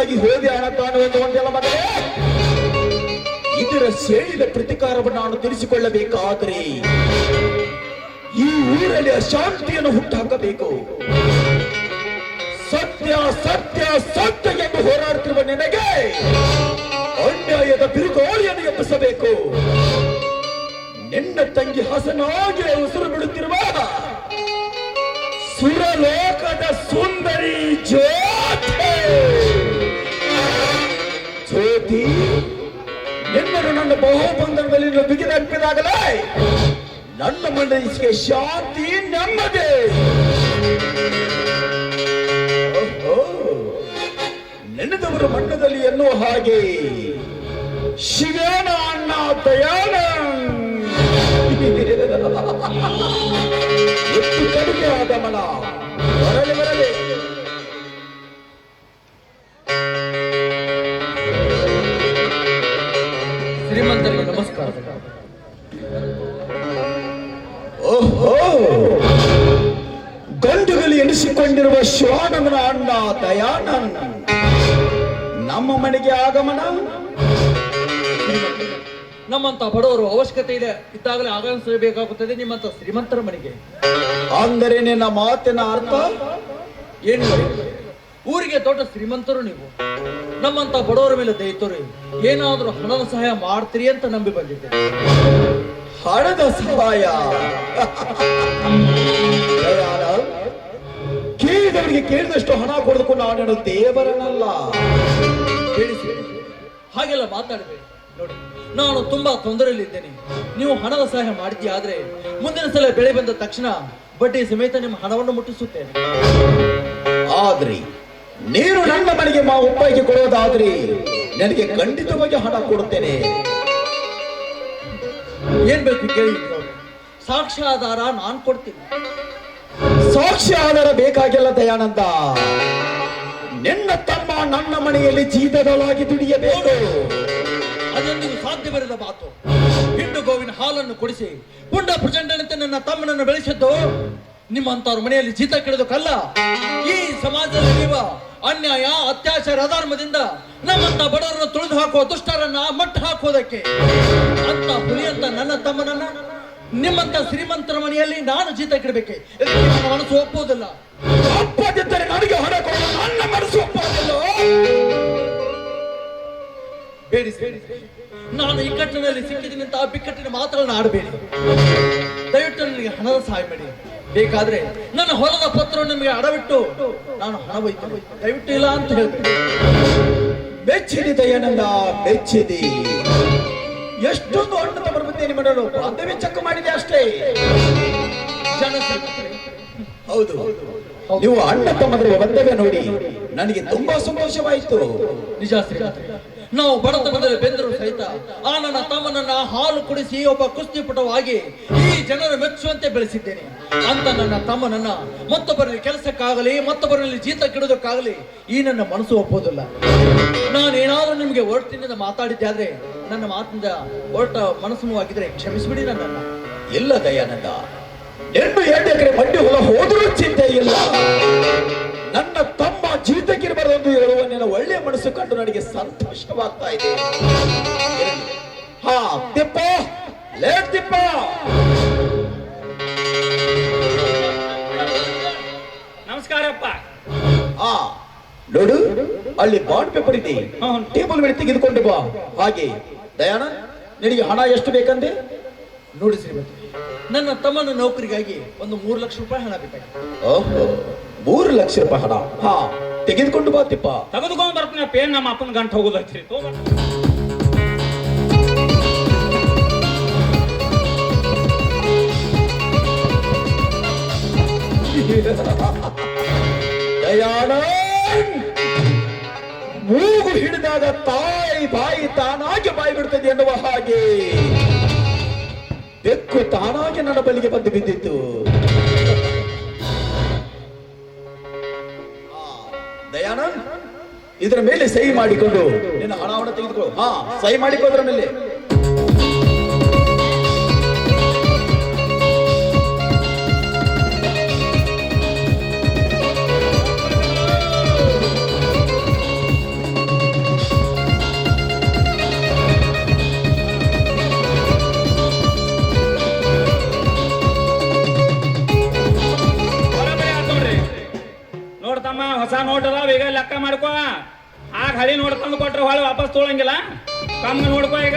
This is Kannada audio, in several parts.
ಹಣ ಕಾಣುವುದು ಒಂದೆಲ್ಲ ಇದರ ಸೇರಿದ ಪ್ರತಿಕಾರವನ್ನು ನಾನು ತಿಳಿಸಿಕೊಳ್ಳಬೇಕಾದರೆ ಈ ಊರಲ್ಲಿ ಅಶಾಂತಿಯನ್ನು ಹುಟ್ಟುಹಾಕಬೇಕು ಸತ್ಯ ಸತ್ಯ ಸತ್ಯ ಎಂದು ಹೋರಾಡುತ್ತಿರುವ ನಿನಗೆ ಅನ್ಯಾಯದ ಬಿರುಗಾಳಿಯನ್ನು ಎಬ್ಬಿಸಬೇಕು. ನಿನ್ನ ತಂಗಿ ಹಸನಾಗಿ ಉಸಿರು ಬಿಡುತ್ತಿರುವ ಸುರಲೋಕದ ಸುಂದರಿ ಜ್ಯೋತಿ. ಜ್ಯೋತಿ ನಿನ್ನನ್ನು ನನ್ನ ಬಹುಬಂಧನದಲ್ಲಿ ಬಿಗಿ ಬಿಗಿದಪ್ಪಿದಾಗಲೇ ನನ್ನ ಮನಸ್ಸಿಗೆ ಶಾಂತಿ ನೆಮ್ಮದಿ. ನೆನೆದವರು ಮಂಡದಲ್ಲಿ ಎನ್ನುವ ಹಾಗೆ ಶಿವೇನ ಅಣ್ಣ ದಯಾನ ಎಷ್ಟು ಕಡಿಮೆ ಆಗಮನ ಬರಲಿ ಬರಲಿ. ಎನಿಸಿಕೊಂಡಿರುವ ಶಿವಾನಂದನ ಅಣ್ಣ ದಯಾನಂದ. ನಮ್ಮ ಮನೆಗೆ ಆಗಮನ? ನಮ್ಮಂತ ಬಡವರು ಅವಶ್ಯಕತೆ ಇದೆ. ಇದ್ದಾಗಲೇ ಆಗಮಿಸಬೇಕಾಗುತ್ತದೆ ನಿಮ್ಮಂತ ಶ್ರೀಮಂತರ ಮನೆಗೆ. ಅಂದರೆ ನಿನ್ನ ಮಾತಿನ ಅರ್ಥ? ಏನು ಊರಿಗೆ ದೊಡ್ಡ ಶ್ರೀಮಂತರು ನೀವು. ನಮ್ಮಂತ ಬಡವರ ಮೇಲೆ ದಯಿತರು ಏನಾದರೂ ಹಣದ ಸಹಾಯ ಮಾಡ್ತೀರಿ ಅಂತ ನಂಬಿ ಬಂದಿದ್ದೆ. ಹಣದ ಸಹಾಯ? ಕೇಳಿದವರಿಗೆ ಕೇಳಿದಷ್ಟು ಹಣ ಕೊಡೆದುಕೊಂಡು ಆಡಾಡೋ ದೇವರನಲ್ಲ. ಹೇಳಿಸಿ ಹಾಗೆಲ್ಲ ಮಾತಾಡಬೇಡಿ ನೋಡಿ ನಾನು ತುಂಬಾ ತೊಂದರೆಯಲ್ಲಿದ್ದೇನೆ. ನೀವು ಹಣದ ಸಹಾಯ ಮಾಡ್ತೀಯ ಆದ್ರೆ ಮುಂದಿನ ಸಲ ಬೆಳೆ ಬಂದ ತಕ್ಷಣ ಬಡ್ಡಿ ಸಮೇತ ನಿಮ್ಮ ಹಣವನ್ನು ಮುಟ್ಟಿಸುತ್ತೇನೆ. ಆದ್ರಿ ನೀನು ನನ್ನ ಮನೆಗೆ ಮಾ ಉಪ್ಪಾಯಿಗೆ ಕೊಡೋದಾದ್ರಿ ನನಗೆ ಖಂಡಿತವಾಗಿ ಹಣ ಕೊಡುತ್ತೇನೆ. ಏನ್ ಬೇಕು ಕೇಳಿ ಸಾಕ್ಷ್ಯಾಧಾರ ನಾನ್ ಕೊಡ್ತೀನಿ. ಸಾಕ್ಷಿ ಆಧಾರ ಬೇಕಾಗಿಲ್ಲ ದಯಾನಂದ. ನಿನ್ನ ತಮ್ಮ ನನ್ನ ಮನೆಯಲ್ಲಿ ಜೀತದೊಳಗೆ ದುಡಿಯಬೇಕು. ಅದೆಂದಿಗೂ ಸಾಧ್ಯವಿರದ ಮಾತು. ಹಿಂಡು ಗೋವಿನ ಹಾಲನ್ನು ಕುಡಿಸಿ, ಪುಂಡ ಪ್ರಚಂಡನಂತೆ ನನ್ನ ತಮ್ಮನನ್ನು ಬೆಳೆಸಿದ್ದು ನಿಮ್ಮಂತವ್ರ ಮನೆಯಲ್ಲಿ ಜೀತ ಕೆಡೋದಕ್ಕಲ್ಲ ಈ ಸಮಾಜದಲ್ಲಿರುವ ಅನ್ಯಾಯ, ಅತ್ಯಾಚಾರ, ಅಧರ್ಮದಿಂದ ನಮ್ಮಂತ ಬಡವರನ್ನು ತುಳಿದು ಹಾಕುವ ದುಷ್ಟರನ್ನ ಮಟ್ಟ ಹಾಕುವುದಕ್ಕೆ ಅಂತ ಹುಲಿಯಂತ ನನ್ನ ತಮ್ಮನನ್ನ ನಿಮ್ಮಂತ ಶ್ರೀಮಂತರ ಮನೆಯಲ್ಲಿ ನಾನು ಜೀತ ಇದಕ್ಕೆ ನನ್ನ ಮನಸ್ಸು ಒಪ್ಪುವುದಿಲ್ಲ ಒಪ್ಪದಿದ್ದರೆ ನನಗೆ ಹಣ ಕೊಡಲು ನನ್ನ ಮನಸ್ಸು ಒಪ್ಪೋದಿಲ್ಲ. ಬೇಡಿ ಬೇಡಿ ನಾನು ಇಕ್ಕಟ್ಟಿನಲ್ಲಿ ಸಿಕ್ಕಿದ್ದೀನಿ ಅಂತ ಆ ಬಿಕ್ಕಟ್ಟಿನ ಮಾತುಗಳನ್ನ ಆಡಬೇಡಿ. ದಯವಿಟ್ಟು ನನಗೆ ಹಣದ ಸಹಾಯ ಮಾಡಿ. ಬೇಕಾದ್ರೆ ನನ್ನ ಹೊಲದ ಪತ್ರವನ್ನು ನಿಮಗೆ ಅಡವಿಟ್ಟು ನಾನು ಹಣ ಒಯ್ತೇನೆ. ದಯವಿಟ್ಟು ಇಲ್ಲ ಅಂತ ಹೇಳ್ತೀನಿ ಬೆಚ್ಚಿದಿ ದಯಾನಂದ ಬೆಚ್ಚಿದಿ ಎಷ್ಟೊಂದು ಅಣ್ಣ ತಮ್ಮ ಮುಂದೆ ಮಾಡಲು ಬಾಂಧವ್ಯ ಚೆಕ್ ಮಾಡಿದೆ ಅಷ್ಟೇ. ಹೌದು. ನೀವು ಅಣ್ಣ ತಮ್ಮದ್ರ ಬಂದವೇ ನೋಡಿ ನನಗೆ ತುಂಬಾ ಸಂತೋಷವಾಯಿತು. ನಿಜ. ನಾವು ಬಡತನದಲ್ಲಿ ಬೆಂದರು ಸಹಿತ ಆ ನನ್ನ ತಮ್ಮನನ್ನ ಹಾಲು ಕುಡಿಸಿ ಒಬ್ಬ ಕುಸ್ತಿಪಟವಾಗಿ ಈ ಜನರ ಮೆಚ್ಚುವಂತೆ ಬೆಳೆಸಿದ್ದೇನೆ. ಅಂತ ನನ್ನ ತಮ್ಮನನ್ನ ಮತ್ತೊಬ್ಬರಲ್ಲಿ ಕೆಲಸಕ್ಕಾಗಲಿ ಮತ್ತೊಬ್ಬರಲ್ಲಿ ಜೀತ ಕೆಡೋದಕ್ಕಾಗಲಿ ಈ ನನ್ನ ಮನಸ್ಸು ಒಪ್ಪೋದಿಲ್ಲ ನಾನೇನಾದ್ರೂ ನಿಮಗೆ ಒಟ್ಟಿನಿಂದ ಮಾತಾಡಿದ್ದೆ ಆದ್ರೆ ನನ್ನ ಮಾತಿನಿಂದ ಹೊರಟ ಮನಸ್ಸು ನೋವಾಗಿದ್ರೆ ಕ್ಷಮಿಸಿಬಿಡಿ ನನ್ನ ಇಲ್ಲ ದಯಾನಂದ. ಎರಡು ಎರಡು ಎಕರೆ ಬಡ್ಡಿ ಹೊಲ ಹೋದರೂ ಚಿಂತೆ ಇಲ್ಲ. ನನ್ನ ತಮ್ಮ ಜೀವಿತಕ್ಕಿರಬಾರದೆಂದು ಎಂದು ಹೇಳುವ ನಿನ್ನ ಒಳ್ಳೆಯ ಮನಸ್ಸು ಕಂಡು ನನಗೆ ಸಂತೋಷವಾಗ್ತಾ ಇದೆ. ಹಾ ತಿಪ್ಪ. ಲೇಟ್ ತಿಪ್ಪ. ನಮಸ್ಕಾರಪ್ಪ. ಆ ನೋಡು ಅಲ್ಲಿ ಬಾಂಡ್ ಪೇಪರ್ ಇದೆ. ಟೇಬಲ್ ಮೇಲೆ ತೆಗೆದುಕೊಂಡು ಬಾ. ಹಾಗೆ ದಯಾನಂದ್ ನಿನಗೆ ಹಣ ಎಷ್ಟು ಬೇಕಂದೆ? ನೋಡಿ ಶ್ರೀಮತಿ ನನ್ನ ತಮ್ಮನ ನೌಕರಿಗಾಗಿ ಒಂದು ಮೂರು ಲಕ್ಷ ರೂಪಾಯಿ ಹಣ ಬೇಕಾಗಿತ್ತು. ಓಹೋ ಮೂರು ಲಕ್ಷ ರೂಪಾಯಿ ಹಣ? ಹಾ ತೆಗೆದುಕೊಂಡು ಬಾ ತಿಪ್ಪ. ತೆಗೆದುಕೊಂಡ್ ಬರ್ತೀನಿ ಪೇನ್ ನಮ್ಮ ಅಪ್ಪನ ಗಂಟು ಹೋಗೋದೈತ್ರಿ ದಯಾಣ ಹಿಡಿದಾಗ ತಾಯಿ ಬಾಯಿ ತಾನಾಗಿ ಬಾಯಿ ಬಿಡ್ತದೆ ಎನ್ನುವ ಹಾಗೆ. ಬೆಕ್ಕು ತಾನಾಗಿ ನನ್ನ ಬಲಿಗೆ ಬಂದು ಬಿದ್ದಿತ್ತು. ದಯಾನಂದ್, ಇದರ ಮೇಲೆ ಸಹಿ ಮಾಡಿಕೊಂಡು ನಿನ್ನ ಹಣವನ್ನು ತೆಗೆದುಕೊಳ್ಳು ಹಾ, ಸಹಿ ಮಾಡಿಕೊಂಡ್ರ ಮೇಲೆ. ವಾಪಸ್ ತೊಳಂಗಿಲ್ಲ? ಕಮ್ಮ ನೋಡ್ಕೋ ಈಗ.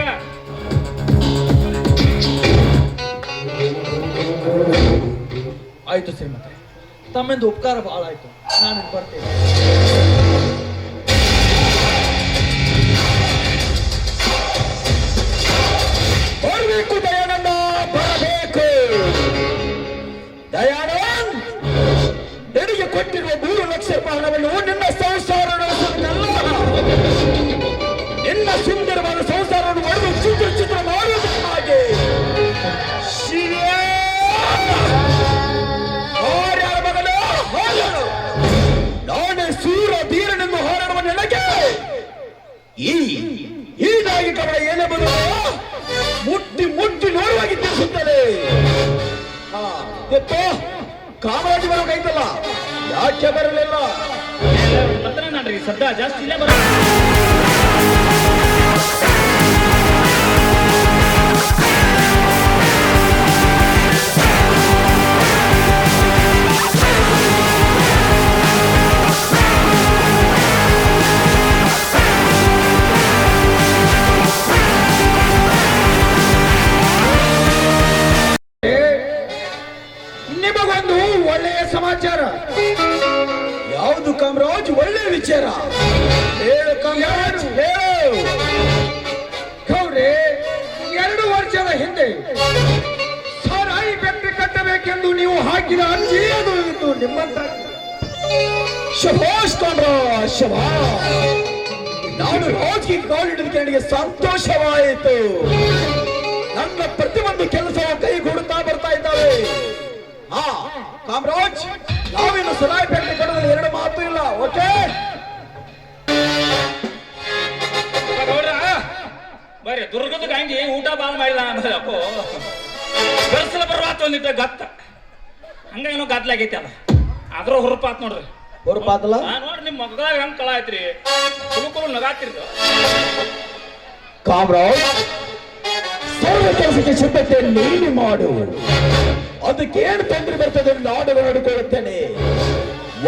ಆಯ್ತು ಶ್ರೀಮಂತ ತಮ್ಮಿಂದ ಉಪಕಾರ ಭಾಳ ಆಯ್ತು. ನಾನು ಬರ್ತೇನೆ. Yeah. ನೀವು ಹಾಕಿದ ಅರ್ಜಿ ಅದು ಇದು ನಿಮ್ಮಂತ. ಶಭಾಷ್ ಕಾಮರಾಜ್ ಶಭಾ. ನಾನು ರಾಜ್ಗೆ ಕಾಲಿಡಿದಕ್ಕೆ ನನಗೆ ಸಂತೋಷವಾಯಿತು. ನನ್ನ ಪ್ರತಿಯೊಂದು ಕೆಲಸ ಕೈಗೂಡುತ್ತಾ ಬರ್ತಾ ಇದ್ದಾವೆ ಹಾ, ಕಾಮರಾಜ್ ನಾವೇನು ಫ್ಯಾಕ್ಟ್ರಿ ಕಟ್ಟೋದ್ರಲ್ಲಿ ಎರಡು ಮಾತು ಇಲ್ಲ, ಓಕೆ? ಬರೀ ದುರ್ಗದ ಗಂಗಿ ಊಟ ಬಾಲ್ ಮಾಡಿದ ಅಪ್ಪ ಗರ್ಸಲ ಬರ್ವಾತ ಒಂದಿಟ್ಟ ಗತ್ತ. ಹಂಗ ಏನೋ ಗದ್ಲಾಗೈತಿ ಅದ ಅದ್ರ ಹುರುಪಾತ್ ನೋಡ್ರಿ. ಹೊರಪಾತಲ್ಲ ನೋಡ್ರಿ ನಿಮ್ ಮಗದಾಗ ಹೆಂಗ್ ಕಳ ಐತ್ರಿ. ಕುಲು ಕುಲು ನಗಾತಿರ್ದು. ಕಾಮರಾಜ್ ಸರ್ವ ಕೆಲಸಕ್ಕೆ ಸಿದ್ಧತೆ ನೀನು ಮಾಡು ಅದಕ್ಕೇನು ತೊಂದರೆ ಬರ್ತದೆ ನಾನು ನೋಡಿಕೊಳ್ಳುತ್ತೇನೆ.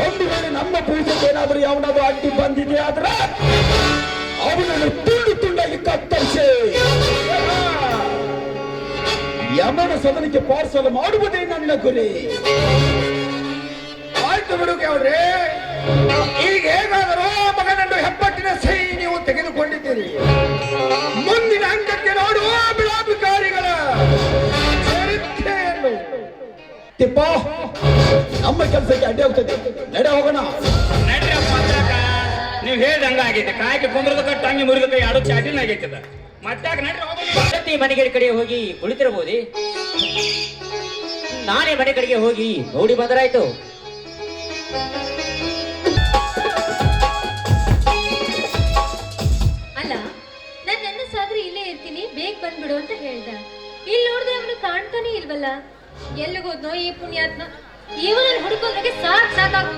ಒಂದು ವೇಳೆ ನಮ್ಮ ಪೂಜೆಗೆ ಏನಾದರೂ ಯಾವನಾದ್ರೂ ಅಡ್ಡಿ ಬಂದಿದೆ ಆದ್ರೆ ಅವನನ್ನು ತುಂಡು ತುಂಡಾಗಿ ಕತ್ತರಿಸಿ. ಯಮನ ಸದನಕ್ಕೆ ಪಾರ್ಸಲ್ ಮಾಡುವುದೇ ನನ್ನ ಗುರಿ. ಆಯ್ತು ಬಿಡುಗೆ ಈಗ ಹೇಗಾದರೂ ಮಗನನ್ನು ಹೆಬ್ಬಟ್ಟಿನ ಸಹಿ ನೀವು ತೆಗೆದುಕೊಂಡಿದ್ದೀರಿ. ಮುಂದಿನ ಅಂಕಕ್ಕೆ ನೋಡುವ ಬಿಳಾಪಿಕಾರಿಗಳ ಚರಿತ್ರೆಯನ್ನು. ತಿಪ್ಪ, ನಮ್ಮ ಕೆಲಸಕ್ಕೆ ಅಡ್ಡಿ ಹೋಗ್ತದೆ ನಡೆ ಹೋಗೋಣ. ನೀವು ಹೇಳಿದ ನೀವ್ ಹೇಳ್ದ ಹಂಗ ಆಗೈತೆ ಕಾಯ್ಕೆ ಕುಂದ್ರದ ಕಟ್ಟ ಹಂಗೆ ಮುರಿದ ಕೈ ಆಡೋ ಚಾಟಿನ ಆಗೈತೆ ಅದ ಮತ್ತಾಕ ನಡ್ರಿ ಮನೆಗಳ ಕಡೆ ಹೋಗಿ ಕುಳಿತಿರಬಹುದೇ ನಾನೇ ಮನೆ ಕಡೆಗೆ ಹೋಗಿ ನೋಡಿ ಬಂದರಾಯ್ತು ಅಲ್ಲ, ನಾನು ನನ್ನ ಸಾದ್ರೆ ಇಲ್ಲೇ ಇರ್ತೀನಿ, ಬೇಗ ಬಂದ್ಬಿಡು ಅಂತ ಹೇಳ್ದ. ಇಲ್ಲಿ ನೋಡಿದ್ರೆ ಅವನು ಕಾಣ್ತಾನೆ ಇಲ್ವಲ್ಲ? ಎಲ್ಲಿಗೋದ್ನೋ ಈ ಪುಣ್ಯಾತ್ಮ? ಇವನನ್ನು ಹುಡುಕೋದ್ರಾಗೆ ಸಾಕ್ ಸಾಕಾಗ್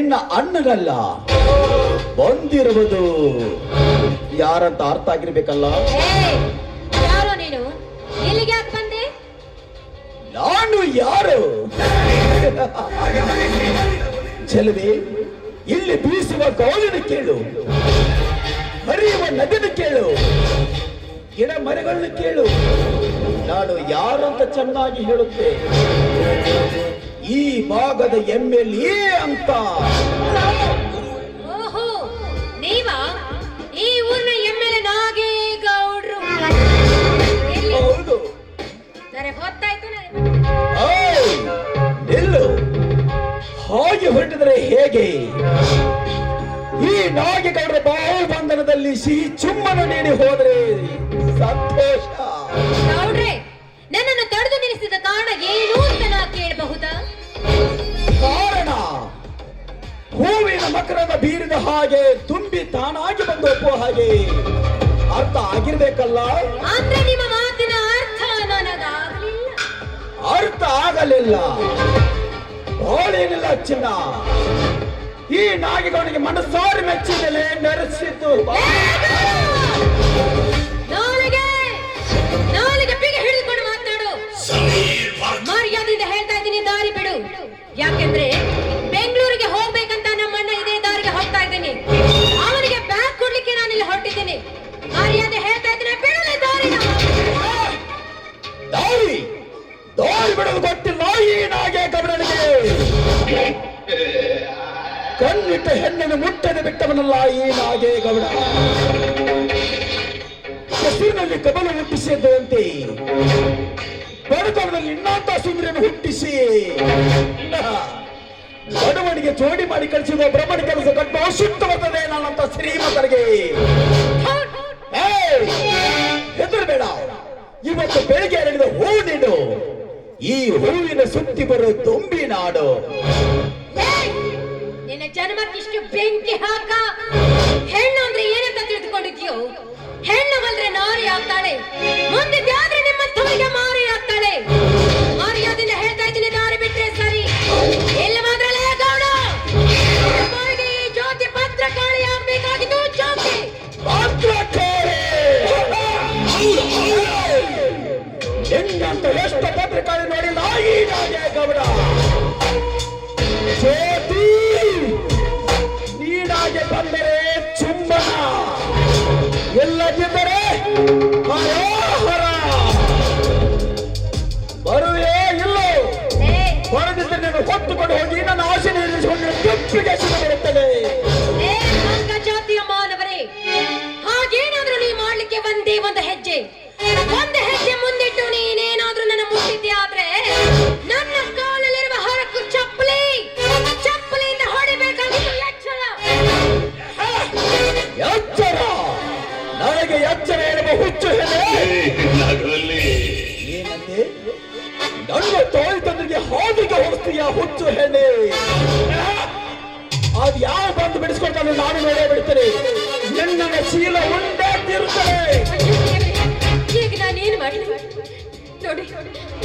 ನಿನ್ನ ಅಣ್ಣನಲ್ಲ. ಬಂದಿರುವುದು. ಯಾರಂತ ಅರ್ಥ ಆಗಿರ್ಬೇಕಲ್ಲ? ನೀನು? ಇಲ್ಲಿಗೆ ಯಾಕೆ ಬಂದೆ? ನಾನು ಯಾರು? ಚೆಲುವೆ ಇಲ್ಲಿ ಬೀಸುವ ಗಾಳಿನ ಕೇಳು. ಹರಿಯುವ ನದಿನ ಕೇಳು. ಗಿಡ ಮರಗಳನ್ನು ಕೇಳು. ನಾನು ಯಾರು ಅಂತ ಚೆನ್ನಾಗಿ ಹೇಳುತ್ತೆ? ಈ ಭಾಗದ ಎಂ ಎಲ್ ಎ ಅಂತ. ಓಹೋ ನೀವಾ? ಈ ಊರಿನ ಎಂ ಎಲ್ ಎ ನಾಗೇಗೌಡ್ರು ಹೌದು. ನನಗೆ ಹೊತ್ತಾಯ್ತು ನನಗೆ. ಓಯ್, ನಿಲ್ಲು. ಹಾಗೆ ಹೊರಟಿದ್ರೆ ಹೇಗೆ? ಈ ನಾಗೇಗೌಡರ ಬಾಹುಬಂಧನದಲ್ಲಿ ಸಿಹಿ ಚುಮ್ಮನ ನೀಡಿ ಹೋದರೆ ಸಂತೋಷ. ಗೌಡ್ರೆ ನಿಲ್ಲಿಸಿದ ಕಾರಣ ಏನು ಅಂತ ನಾ ಕೇಳಬಹುದಾ? ಕಾರಣ ಹೂವಿನ ಮಕರದ ಬೀರಿದ ಹಾಗೆ ತುಂಬಿ ತಾನಾಗಿ ಬಂದು ಒಪ್ಪುವ ಹಾಗೆ. ಅರ್ಥ ಆಗಿರ್ಬೇಕಲ್ಲ? ಅಂದ್ರೆ ನಿಮ್ಮ ಮಾತಿನ ಅರ್ಥ ಅರ್ಥ ಆಗಲಿಲ್ಲ. ಹೋಳೇನಿಲ್ಲ ಚಿನ್ನ. ಈ ನಾಗಿಗೌನಿಗೆ ಮನಸ್ಸಾರಿ ಮೆಚ್ಚಿದಲೆ ನೆರೆಸಿದ್ದು. ಮುಟ್ಟದೆ ನಾಗೇ ಗೌಡ? ಹೆಸರಿನಲ್ಲಿ ಕಬಲ ಹುಟ್ಟಿಸಿದ್ದಂತೆ ಬಡತನದಲ್ಲಿ ಇನ್ನೊಂದ ಸುಂದರಿಯನ್ನು ಹುಟ್ಟಿಸಿ. ಬಡವಣಿಗೆ ಜೋಡಿ ಮಾಡಿ ಕಳಿಸಿದ ಬ್ರಹ್ಮಣ ಕೆಲಸ ಕಟ್ಟು ಅಶುದ್ಧ ನಾನಂತ ಶ್ರೀಮಂತರಿಗೆ. ಹೆದರು ಬೇಡ ಇವತ್ತು ಬೆಳಿಗ್ಗೆ ಹೂ ನೀಡು. ಈ ಹೂವಿನ ಸುತ್ತಿ ಬರೋ ತುಂಬಿ ನಾಡು. ಜನ್ಮಕ್ಕಿಷ್ಟು ಬೆಂಕಿ ಹಾಕ? ಹೆಣ್ಣು ಅಂದ್ರೆ ಏನಂತ ತಿಳಿದುಕೊಂಡಿದ್ಯೋ ಹೆಣ್ಣು ಅಂದ್ರೆ ನಾರಿ ಆಗ್ತಾಳೆ. ಮುಂದೆ ಆದ್ರೆ ನಿಮ್ಮಂಥವರಿಗೆ ಮಾರಿ ಆಗ್ತಾಳೆ. ಮರ್ಯಾದೆಯಿಂದ ಹೇಳ್ತಾ ಇದ್ದೀನಿ, ದಾರಿ ಬಿಟ್ರೆ ಸರಿ. ಎಲ್ಲ ಮಾತ್ರಲೇ ಗೌಡ? ಈ ಜ್ಯೋತಿ ಭದ್ರಕಾಳಿ ಆಗ್ಬೇಕಾಗಿದ್ದು ಜ್ಯೋತಿ! ಹೆಂಗಂತ ಎಷ್ಟು ನೋಡಿ ನಾಯಿ ನಾಗೆ ಗೌಡ.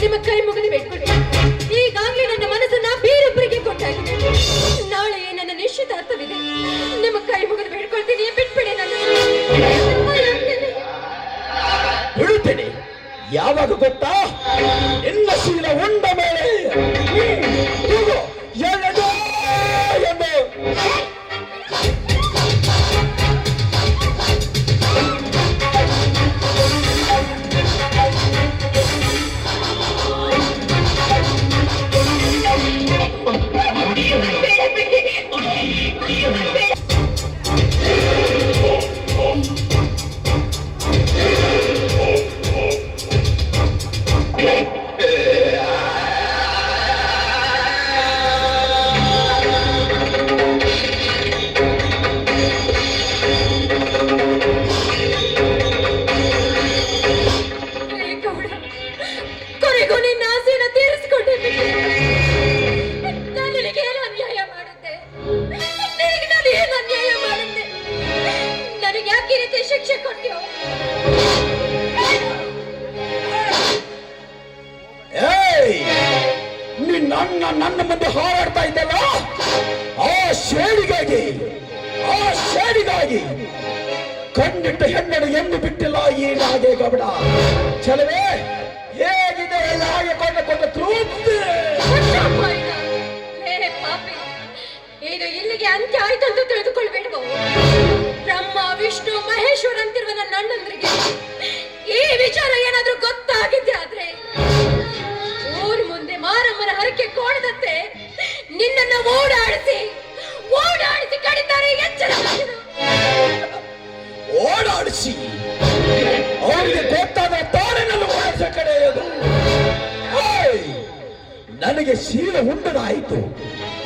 मुस्लिम कई मुस्लिम ಆ ಶೇಡಿಗಾಗಿ ಕಣ್ಣಿಟ್ಟ ಹೆಣ್ಣನ್ನು ಎಂದು ಬಿಟ್ಟಿಲ್ಲ ಈ ನಾಗೆ ಗಬಡ ಚಲವೇ ಹೇಗಿದೆ ನಾಗೆ ಕೊಂಡ ಕೊಂಡ ತೃಪ್ತಿ? ಇದು ಇಲ್ಲಿಗೆ ಅಂತ್ಯ ಆಯ್ತು ಅಂತ ತಿಳಿದುಕೊಳ್ಬೇಡವು? ಬ್ರಹ್ಮ, ವಿಷ್ಣು, ಮಹೇಶ್ವರ ಅಂತಿರುವ ನನ್ನ ಅಣ್ಣಂದ್ರಿಗೆ ಈ ವಿಚಾರ ಏನಾದ್ರೂ ಗೊತ್ತಾಗಿದ್ದೆ ಆದ್ರೆ ಊರು ಮುಂದೆ ಮಾರಮ್ಮನ ಹರಕೆ ಕೋಣದಂತೆ ನಿನ್ನನ್ನು ಓಡಾಡಿಸಿ ಓಡಾಡಿಸಿ ಕಡಿತಾರೆ ಎಚ್ಚರ. ಓಡಾಡಿಸಿ. ಅವರಿಗೆ ಗೊತ್ತಾದ ತಾಳಿನಲ್ಲಿ ಓಡಿಸ ಕಡೆಯದು! ನನಗೆ ಶೀಲ ಉಂಡನಾಯಿತು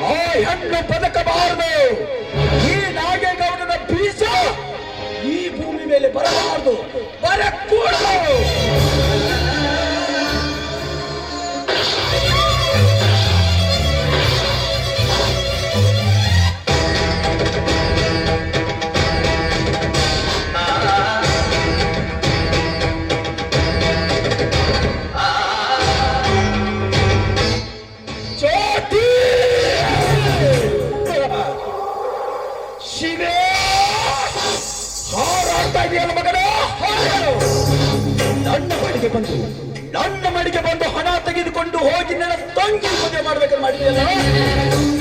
ಆ ಹೆಣ್ಣು ಬದುಕಬಾರದು. ಈ ನಾಗೇಗೌಡನ ಬೀಜ ಈ ಭೂಮಿ ಮೇಲೆ ಬರಬಾರದು. ಬರಕೂಡದು.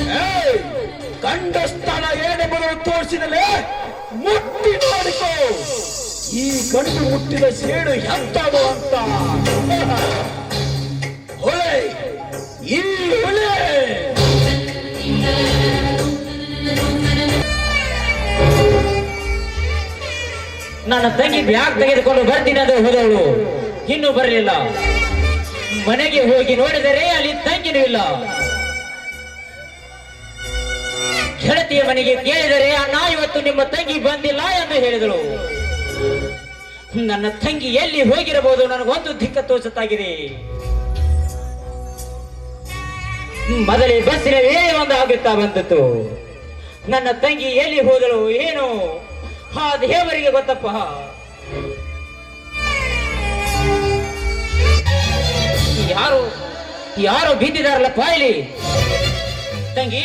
ಮಾಡ್ಬೇಕಂತ ಸ್ಥಳ ಏನೆಂಬುದನ್ನು ತೋರಿಸಿದಲೇ ಮುಟ್ಟಿ ನೋಡಿಕೋ ಈ ಗಂಡು ಮುಟ್ಟಿದ ಸೇಡು ಎಂತದು ಅಂತ. ಹೊಳೆ ಈ ಹೊಳೆ. ನನ್ನ ತಂಗಿ ಬ್ಯಾಗ್ ತೆಗೆದುಕೊಂಡು ಬರ್ತೀನಿ ಅದು ಹೋದವಳು. ಇನ್ನೂ ಬರಲಿಲ್ಲ. ಮನೆಗೆ ಹೋಗಿ ನೋಡಿದರೆ ಅಲ್ಲಿ ತಂಗಿನೂ ಇಲ್ಲ. ಗೆಳತಿಯ ಮನೆಗೆ ಕೇಳಿದರೆ, ಅಣ್ಣ, ಇವತ್ತು ನಿಮ್ಮ ತಂಗಿ ಬಂದಿಲ್ಲ ಎಂದು ಹೇಳಿದಳು ನನ್ನ ತಂಗಿ ಎಲ್ಲಿ ಹೋಗಿರಬಹುದು? ನನಗೊಂದು ದಿಕ್ಕ ತೋಚುತ್ತಾಗಿದೆ ಮೊದಲೇ ಬಸ್ಸಿನ ವೇಳೆ ಒಂದು ಆಗುತ್ತಾ ಬಂದಿತ್ತು ನನ್ನ ತಂಗಿ ಎಲ್ಲಿ ಹೋದಳು? ಏನು? ಆ ದೇವರಿಗೆ ಗೊತ್ತಪ್ಪ. ಯಾರು? ಯಾರು ಬಿದ್ದಿದಾರಲ್ಲಪ್ಪ ಇಲ್ಲಿ? ತಂಗಿ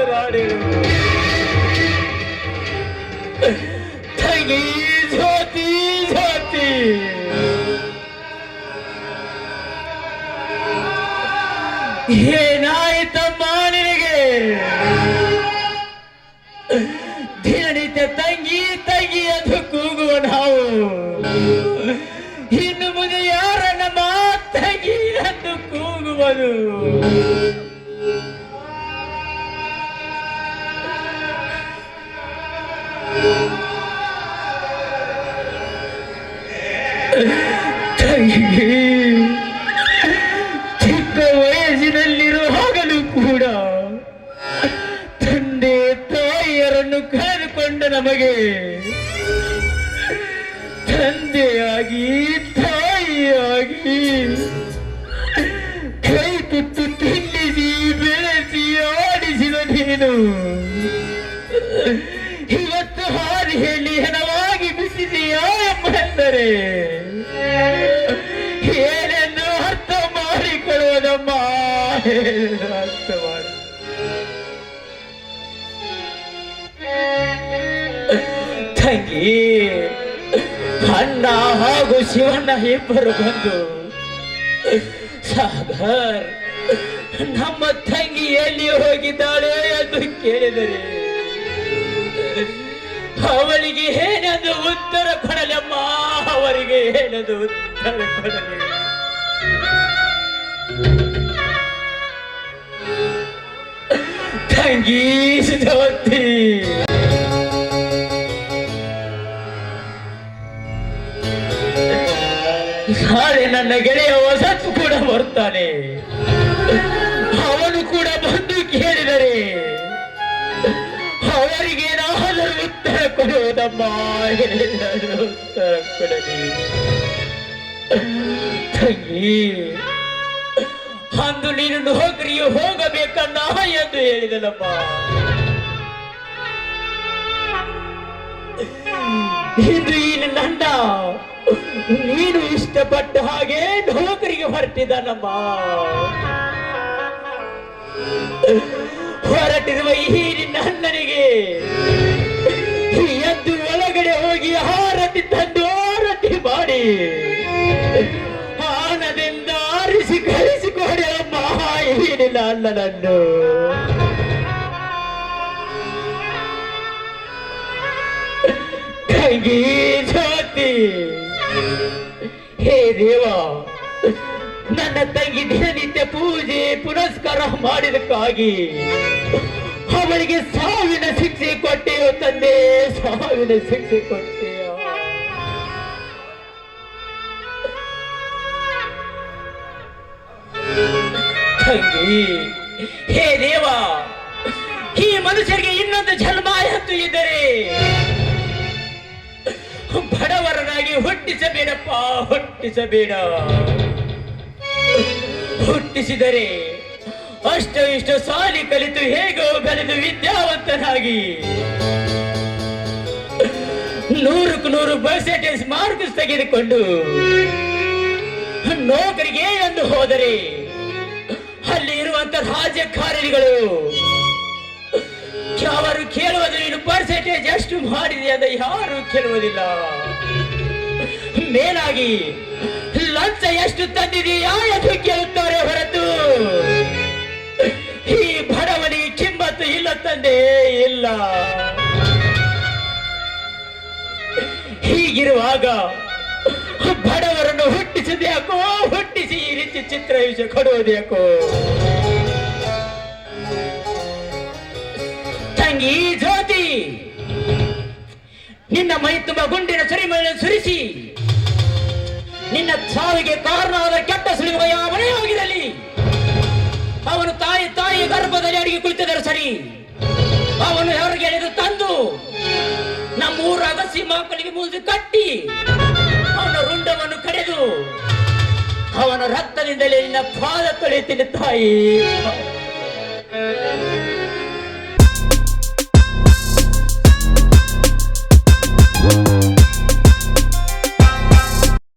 ಮಾತನಾಡಿ. ತಂಗಿ ಜ್ಯೋತಿ ಜ್ಯೋತಿ. ಏನಾಯ್ತಮ್ಮ ನಿನಗೆ? ದಿನನಿತ್ಯ ತಂಗಿ ತಂಗಿ ಅದು ಕೂಗುವ ನಾವು. ಇನ್ನು ಮುಂದೆ ಯಾರನ್ನ ಮಾ ತಂಗಿ ಎಂದು ಕೂಗುವುದು? ತಂಗಿ ಚಿಕ್ಕ ವಯಸ್ಸಿನಲ್ಲಿರುವಾಗಲೂ ಕೂಡ ತಂದೆ ತಾಯಿಯರನ್ನು ಕಾಯ್ದುಕೊಂಡ ನಮಗೆ ತಂಗಿ ಅಣ್ಣ ಹಾಗೂ ಶಿವಣ್ಣ ಇಬ್ಬರು ಬಂದು, ಸಾಗರ್, ನಮ್ಮ ತಂಗಿ ಎಲ್ಲಿ ಹೋಗಿದ್ದಾಳೆ ಎಂದು ಕೇಳಿದರೆ, ಅವಳಿಗೆ ಏನೆಂದು ಉತ್ತರ ಕೊಡಲಮ್ಮ ಅವರಿಗೆ ಏನೆಂದು ಉತ್ತರ ಕೊಡಲಿ? ತಂಗಿ ಸುಧವತಿ ನಾಳೆ ನನ್ನ ಗೆಳೆಯ ವಸತ್ತು ಕೂಡ ಬರ್ತಾನೆ ಅವನು ಕೂಡ ಬಂದು ಕೇಳಿದರೆ ಅವರಿಗೇನಾದರೂ ಉತ್ತರ ಕೊಡುವುದಮ್ಮ? ಉತ್ತರ ಕೊಡಲಿ. ತಂಗಿ, ಅಂದು ನೀನು ನೌಕರಿಗೆ ಹೋಗಬೇಕನ್ನ ಎಂದು ಹೇಳಿದನಮ್ಮ. ಇಂದು ಈ ನನ್ನ ನೀನು ಇಷ್ಟಪಟ್ಟ ಹಾಗೆ ನೌಕರಿಗೆ ಹೊರಟಿದ್ದಾನಮ್ಮ ಹೊರಟಿರುವ ಈ ನಿನ್ನ ಅಣ್ಣನಿಗೆ ಎದ್ದು ಒಳಗಡೆ ಹೋಗಿ ಆರತಿ ತಂದು ಆರತಿ ಮಾಡಿ. ಆನದಿಂದ ಆರಿಸಿ ಕಳಿಸಿಕೊಡೆ ಅಮ್ಮ ಈ ನಿನ್ನ ಅಣ್ಣನನ್ನು. ತಂಗಿ ಹೇ ದೇವ, ನನ್ನ ತಂಗಿ ದಿನನಿತ್ಯ ಪೂಜೆ, ಪುನಸ್ಕಾರ ಮಾಡಿದಕ್ಕಾಗಿ ಅವಳಿಗೆ ಸಾವಿನ ಶಿಕ್ಷೆ ಕೊಟ್ಟೆಯೋ ತಂದೆ, ಸಾವಿನ ಶಿಕ್ಷೆ ಕೊಟ್ಟೆಯೋ. ತಂಗಿ, ಹೇ ದೇವ, ಈ ಮನುಷ್ಯರಿಗೆ ಇನ್ನೊಂದು ಜನ್ಮ ಎತ್ತು ಇದ್ದರೆ ಬಡವರನಾಗಿ ಹುಟ್ಟಿಸಬೇಡಪ್ಪ, ಹುಟ್ಟಿಸಬೇಡ. ಹುಟ್ಟಿಸಿದರೆ ಅಷ್ಟು ಇಷ್ಟು ಸಾಲಿ ಕಲಿತು ಹೇಗೋ ಬೆಳೆದು ವಿದ್ಯಾವಂತನಾಗಿ. ನೂರಕ್ಕೆ ನೂರು ಪರ್ಸೆಂಟೇಜ್ ಮಾರ್ಕ್ಸ್ ತೆಗೆದುಕೊಂಡು ನೌಕರಿಗೆ ಎಂದು ಹೋದರೆ ಅಲ್ಲಿ ಇರುವಂತ ರಾಜಕಾರಣಿಗಳು ಅವರು ಕೇಳುವುದು, ನೀನು ಪರ್ಸೆಂಟೇಜ್ ಎಷ್ಟು ಮಾಡಿದೆ ಅಂತ ಯಾರು ಕೇಳುವುದಿಲ್ಲ. ಮೇಲಾಗಿ, ಲಂಚ ಎಷ್ಟು ತಂದಿದೆಯಾ ಎಂದು ಕೇಳುತ್ತಾರೆ ಹೊರತು, ಈ ಬಡವನಿಗೆ ಕಿಮ್ಮತ್ತು ಇಲ್ಲ ತಂದೆ, ಇಲ್ಲ. ಹೀಗಿರುವಾಗ ಬಡವರನ್ನು ಹುಟ್ಟಿಸಿದ್ಯಾಕೋ ಹುಟ್ಟಿಸಿ ಈ ರೀತಿ ಚಿತ್ರ ವಿಷಯ ನಿನ್ನ ಮೈ ತುಂಬ ಗುಂಡಿನ ಸುರಿಮಳೆಯನ್ನು ಸುರಿಸಿ, ನಿನ್ನ ಸಾವಿಗೆ ಕಾರಣವಾದ ಕೆಟ್ಟ ಸುಳಿಯುವ ಯಾವನೇ ಆಗಿರಲಿ ಅವನು ತಾಯಿ ತಾಯಿ ಗರ್ಭದಲ್ಲಿ ಅಡಿಗೆ ಕುಳಿತಿದ್ದರು ಸರಿ. ಅವನು ಹೊರಗೆ ಎಳೆದು ತಂದು ನಮ್ಮೂರ ಅಗಸಿ ಮಕ್ಕಳಿಗೆ ಮುಗಿದು ಕಟ್ಟಿ, ಅವನ ರುಂಡವನ್ನು ಕಡೆದು ಅವನ ರಕ್ತದಿಂದಲೇ ನಿನ್ನ ಪಾದ ತೊಳೆಯುತ್ತೇನೆ ತಾಯಿ.